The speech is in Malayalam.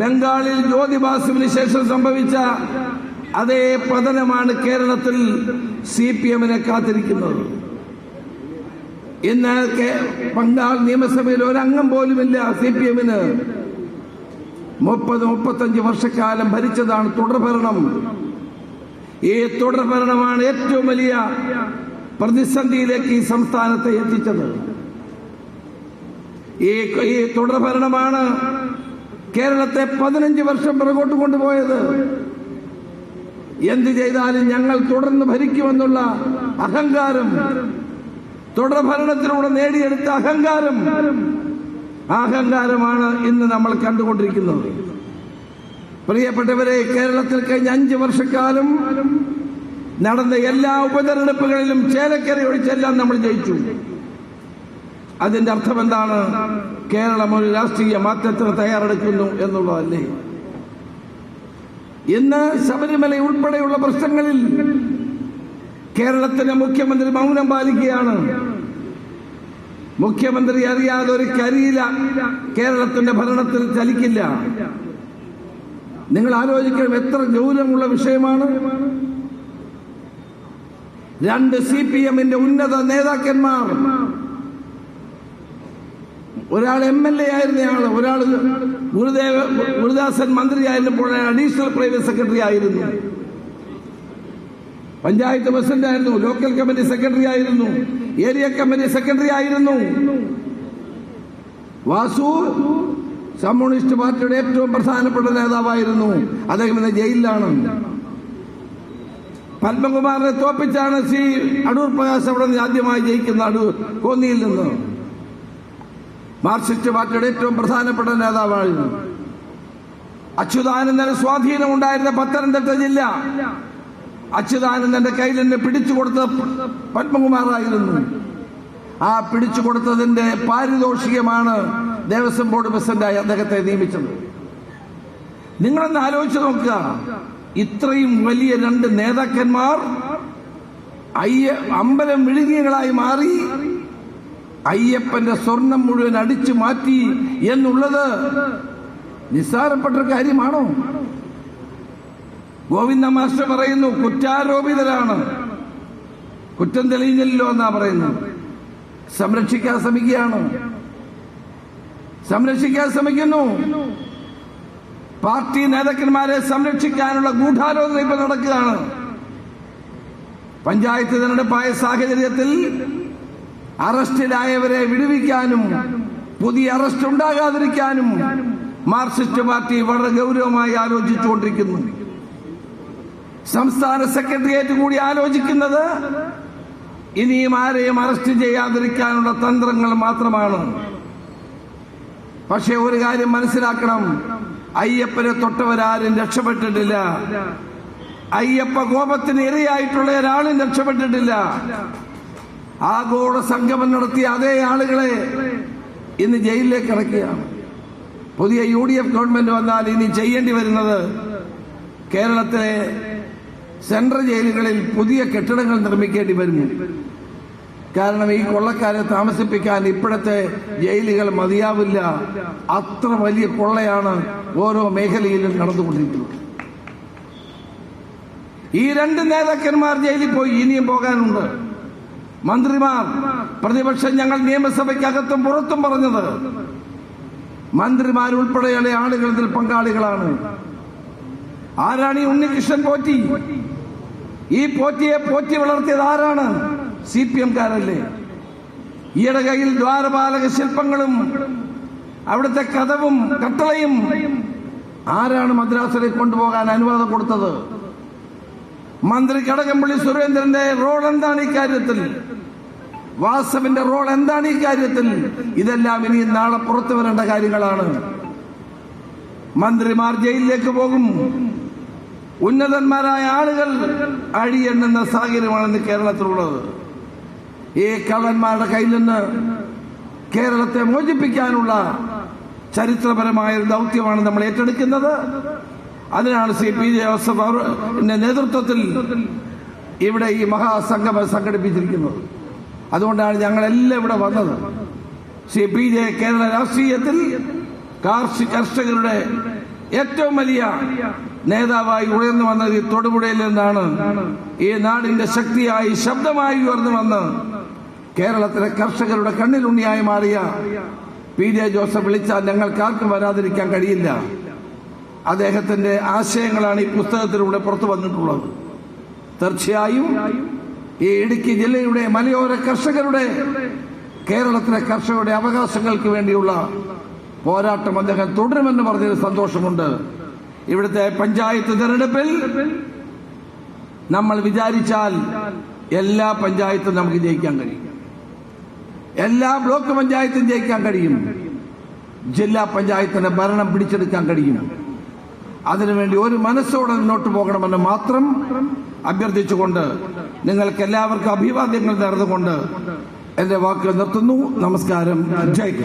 ബംഗാളിൽ ജ്യോതിബാസുവിന് ശേഷം സംഭവിച്ച അതേ പതനമാണ് കേരളത്തിൽ സി പി എമ്മിനെ കാത്തിരിക്കുന്നത്. ഇന്ന് പങ്കാൾ നിയമസഭയിൽ ഒരംഗം പോലുമില്ല സി പി എമ്മിന്. മുപ്പത് മുപ്പത്തഞ്ച് വർഷക്കാലം ഭരിച്ചതാണ് തുടർഭരണം. ഈ തുടർഭരണമാണ് ഏറ്റവും വലിയ പ്രതിസന്ധിയിലേക്ക് ഈ സംസ്ഥാനത്തെ എത്തിച്ചത്. ഈ തുടർഭരണമാണ് കേരളത്തെ പതിനഞ്ച് വർഷം പിറകോട്ട് കൊണ്ടുപോയത്. എന്ത് ചെയ്താലും ഞങ്ങൾ തുടർന്ന് ഭരിക്കുമെന്നുള്ള അഹങ്കാരം തുടർഭരണത്തിലൂടെ നേടിയെടുത്ത അഹങ്കാരം അഹങ്കാരമാണ് ഇന്ന് നമ്മൾ കണ്ടുകൊണ്ടിരിക്കുന്നത്. പ്രിയപ്പെട്ടവരെ കേരളത്തിൽ കഴിഞ്ഞ അഞ്ച് വർഷക്കാലം നടന്ന എല്ലാ ഉപതെരഞ്ഞെടുപ്പുകളിലും ചേലക്കര ഒഴിച്ചെല്ലാം നമ്മൾ ജയിച്ചു. അതിന്റെ അർത്ഥം എന്താണ്? കേരളം ഒരു രാഷ്ട്രീയ മാറ്റത്തിന് തയ്യാറെടുക്കുന്നു എന്നുള്ളതല്ലേ? ഇന്ന് ശബരിമല ഉൾപ്പെടെയുള്ള പ്രശ്നങ്ങളിൽ കേരളത്തിന്റെ മുഖ്യമന്ത്രി മൗനം പാലിക്കുകയാണ്. മുഖ്യമന്ത്രി അറിയാതെ ഒരു കരിയില കേരളത്തിന്റെ ഭരണത്തിൽ ചലിക്കില്ല. നിങ്ങൾ ആലോചിക്കണം എത്ര ഗൗരവമുള്ള വിഷയമാണ്. രണ്ട് സി പി എമ്മിന്റെ ഉന്നത നേതാക്കന്മാർ ഒരാൾ എം എൽ എ ആയിരുന്നയാൾ ഒരാൾ ഗുരുദേവ ഗുരുദാസൻ മന്ത്രിയായിരുന്നപ്പോൾ അഡീഷണൽ പ്രൈവറ്റ് സെക്രട്ടറി ആയിരുന്നു. പഞ്ചായത്ത് പ്രസിഡന്റ് ആയിരുന്നു ലോക്കൽ കമ്മിറ്റി സെക്രട്ടറി ആയിരുന്നു ഏരിയ കമ്മിറ്റി സെക്രട്ടറി ആയിരുന്നു. വാസു കമ്മ്യൂണിസ്റ്റ് പാർട്ടിയുടെ ഏറ്റവും പ്രധാനപ്പെട്ട നേതാവായിരുന്നു. അദ്ദേഹം ഇന്ന് ജയിലിലാണ്. പത്മകുമാറിനെ തോപ്പിച്ചാണ് ശ്രീ അടൂർ പ്രകാശ് അവിടെ ആദ്യമായി ജയിക്കുന്ന അടൂർ കോന്നിയിൽ നിന്ന്. മാർക്സിസ്റ്റ് പാർട്ടിയുടെ ഏറ്റവും പ്രധാനപ്പെട്ട നേതാവായിരുന്നു അച്യുതാനന്ദന് സ്വാധീനമുണ്ടായിരുന്ന പത്തനംതിട്ട ജില്ല. അച്യുതാനന്ദന്റെ കയ്യിൽ നിന്ന് പിടിച്ചു കൊടുത്ത പത്മകുമാറായിരുന്നു. ആ പിടിച്ചു കൊടുത്തതിന്റെ പാരിതോഷികമാണ് ദേവസ്വം ബോർഡ് പ്രസിഡന്റായി അദ്ദേഹത്തെ നിയമിച്ചത്. നിങ്ങളൊന്ന് ആലോചിച്ച് നോക്കുക. ഇത്രയും വലിയ രണ്ട് നേതാക്കന്മാർ അയ്യ അമ്പലം വിഴുങ്ങിയങ്ങളായി മാറി അയ്യപ്പന്റെ സ്വർണം മുഴുവൻ അടിച്ചു മാറ്റി എന്നുള്ളത് നിസ്സാരപ്പെട്ട കാര്യമാണോ? ഗോവിന്ദ മാസ്റ്റർ പറയുന്നു കുറ്റാരോപിതരാണ്. കുറ്റം തെളിഞ്ഞല്ലോ എന്നാ പറയുന്നു. സംരക്ഷിക്കാൻ ശ്രമിക്കുകയാണ്. സംരക്ഷിക്കാൻ ശ്രമിക്കുന്നു. പാർട്ടി നേതാക്കന്മാരെ സംരക്ഷിക്കാനുള്ള ഗൂഢാലോചന ഇപ്പൊ നടക്കുകയാണ്. പഞ്ചായത്ത് തിരഞ്ഞെടുപ്പായ സാഹചര്യത്തിൽ അറസ്റ്റിലായവരെ വിടുവിക്കാനും പുതിയ അറസ്റ്റ് ഉണ്ടാകാതിരിക്കാനും മാർക്സിസ്റ്റ് പാർട്ടി വളരെ ഗൗരവമായി ആലോചിച്ചുകൊണ്ടിരിക്കുന്നു. സംസ്ഥാന സെക്രട്ടേറിയറ്റ് കൂടി ആലോചിക്കുന്നത് ഇനിയും ആരെയും അറസ്റ്റ് ചെയ്യാതിരിക്കാനുള്ള തന്ത്രങ്ങൾ മാത്രമാണ്. പക്ഷെ ഒരു കാര്യം മനസ്സിലാക്കണം. അയ്യപ്പനെ തൊട്ടവരാരും രക്ഷപ്പെട്ടിട്ടില്ല. അയ്യപ്പ കോപത്തിന് ഇരയായിട്ടുള്ള ഒരാളും രക്ഷപ്പെട്ടിട്ടില്ല. ആഗോള സംഗമം നടത്തിയ അതേ ആളുകളെ ഇന്ന് ജയിലിലേക്ക് ഇറക്കുകയാണ്. പുതിയ യു ഡി എഫ് ഗവൺമെന്റ് വന്നാൽ ഇനി ചെയ്യേണ്ടി വരുന്നത് കേരളത്തിലെ സെൻട്രൽ ജയിലുകളിൽ പുതിയ കെട്ടിടങ്ങൾ നിർമ്മിക്കേണ്ടി വരുന്നു കാരണം ഈ കൊള്ളക്കാരെ താമസിപ്പിക്കാൻ ഇപ്പോഴത്തെ ജയിലുകൾ മതിയാവില്ല. അത്ര വലിയ കൊള്ളയാണ് ഓരോ മേഖലയിലും നടന്നുകൊണ്ടിരിക്കുന്നത്. ഈ രണ്ട് നേതാക്കന്മാർ ജയിലിൽ പോയി ഇനിയും പോകാനുണ്ട്. മന്ത്രിമാർ പ്രതിപക്ഷം ഞങ്ങൾ നിയമസഭയ്ക്കകത്തും പുറത്തും പറഞ്ഞത്. മന്ത്രിമാരുൾപ്പെടെയുള്ള ആളുകൾ ഇതിൽ പങ്കാളികളാണ്. ആരാണ് ഈ ഉണ്ണികൃഷ്ണൻ പോറ്റി? ഈ പോറ്റിയെ പോറ്റി വളർത്തിയത് ആരാണ്? സി പി എംകാരല്ലേ. ഈയിടെ കയ്യിൽ ദ്വാരപാലക ശില്പങ്ങളും അവിടുത്തെ കഥവും കട്ടളയും ആരാണ് മദ്രാസിലേക്ക് കൊണ്ടുപോകാൻ അനുവാദം കൊടുത്തത്? മന്ത്രി കടകംപള്ളി സുരേന്ദ്രന്റെ റോൾ എന്താണ് ഈ കാര്യത്തിൽ? വാസവിന്റെ റോൾ എന്താണ് ഈ കാര്യത്തിൽ? ഇതെല്ലാം ഇനി നാളെ പുറത്തു വരേണ്ട കാര്യങ്ങളാണ്. മന്ത്രിമാർ ജയിലിലേക്ക് പോകും. ഉന്നതന്മാരായ ആളുകൾ അഴിയെണ്ണുന്ന സാഹചര്യമാണ് ഇന്ന് കേരളത്തിലുള്ളത്. ഈ കള്ളന്മാരുടെ കയ്യിൽ നിന്ന് കേരളത്തെ മോചിപ്പിക്കാനുള്ള ചരിത്രപരമായ ഒരു ദൗത്യമാണ് നമ്മൾ ഏറ്റെടുക്കുന്നത്. അതിനാണ് സി പി ജോസഫ് അവരുടെ നേതൃത്വത്തിൽ ഇവിടെ ഈ മഹാസംഗമം സംഘടിപ്പിച്ചിരിക്കുന്നത്. അതുകൊണ്ടാണ് ഞങ്ങളെല്ലാം ഇവിടെ വന്നത്. സി പി ജെ കേരള രാഷ്ട്രീയത്തിൽ കാർഷിക കർഷകരുടെ ഏറ്റവും വലിയ നേതാവായി ഉയർന്നു വന്നത് ഈ തൊടുപുഴയിൽ നിന്നാണ്. ഈ നാടിന്റെ ശക്തിയായി ശബ്ദമായി ഉയർന്നു വന്ന് കേരളത്തിലെ കർഷകരുടെ കണ്ണിലുണ്ണിയായി മാറിയ പി ജെ ജോസഫ് വിളിച്ചാൽ ഞങ്ങൾക്കാർക്കും വരാതിരിക്കാൻ കഴിയില്ല. അദ്ദേഹത്തിന്റെ ആശയങ്ങളാണ് ഈ പുസ്തകത്തിലൂടെ പുറത്തു വന്നിട്ടുള്ളത്. തീർച്ചയായും ഈ ഇടുക്കി ജില്ലയുടെ മലയോര കർഷകരുടെ കേരളത്തിലെ കർഷകരുടെ അവകാശങ്ങൾക്ക് വേണ്ടിയുള്ള പോരാട്ടം അദ്ദേഹം തുടരുമെന്ന് പറഞ്ഞതിൽ സന്തോഷമുണ്ട്. ഇവിടുത്തെ പഞ്ചായത്ത് തെരഞ്ഞെടുപ്പിൽ നമ്മൾ വിചാരിച്ചാൽ എല്ലാ പഞ്ചായത്തും നമുക്ക് ജയിക്കാൻ കഴിയും. എല്ലാ ബ്ലോക്ക് പഞ്ചായത്തും ജയിക്കാൻ കഴിയും. ജില്ലാ പഞ്ചായത്തിന്റെ ഭരണം പിടിച്ചെടുക്കാൻ കഴിയും. അതിനുവേണ്ടി ഒരു മനസ്സോടെ മുന്നോട്ട് പോകണമെന്ന് മാത്രം അഭ്യർത്ഥിച്ചുകൊണ്ട് നിങ്ങൾക്ക് എല്ലാവർക്കും അഭിവാദ്യങ്ങൾ നേർന്നുകൊണ്ട് എന്റെ വാക്കുകൾ നിർത്തുന്നു നമസ്കാരം ജയ്.